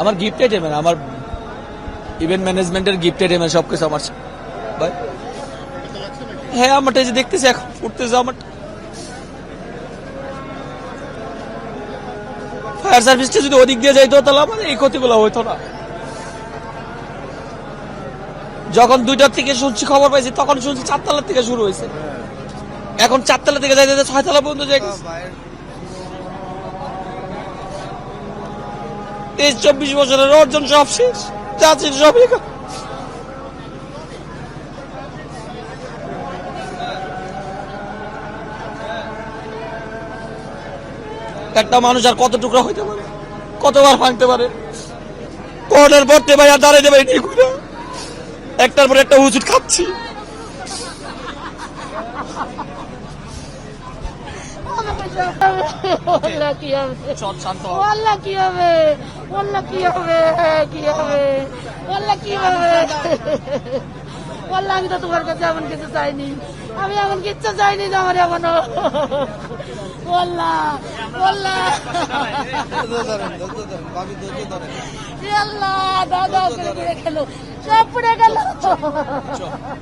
আমার gift item আমার event ম্যানেজমেন্টের গিফট আইটেম সবকিছু আমার। ভাই? হ্যাঁ আমারটা যে দেখতেছি, এখন উঠতেছে আমার। ফায়ার সার্ভিসটা যদি ওদিক দিয়ে যাইতো, তাহলে আমাদের এই ক্ষতিগুলো হইতো না। যখন দুইটার থেকে শুনছি খবর পাইছি, তখন শুনছি চারতলার থেকে শুরু হয়েছে। এখন চারতলা থেকে যাইতে ছয়তলা পর্যন্ত যাই তেইশ, চব্বিশ বছরের অর্জন সব শেষ। চাচ্ছি সব একা। একটা মানুষ আর কত টুকরা হইতে পারে? কতবার ভাঙতে পারে? করোনার পড়তে ভাই আর দাঁড়াইতে পারি ঠিক করে একটার পর একটা ওষুধ খাচ্ছি। বলল কি হবে? সৎ শান্ত বলল কি হবে? কি হবে? কি হবে? বলল কি হবে? বলল আমি তো তোমার কাছে এমন কিছু চাইনি। আমি এমন কিচ্ছু চাইনি যে আমার এমন বললা বললা। আল্লাহ দাদা করে গেল। সব পড়ে গেল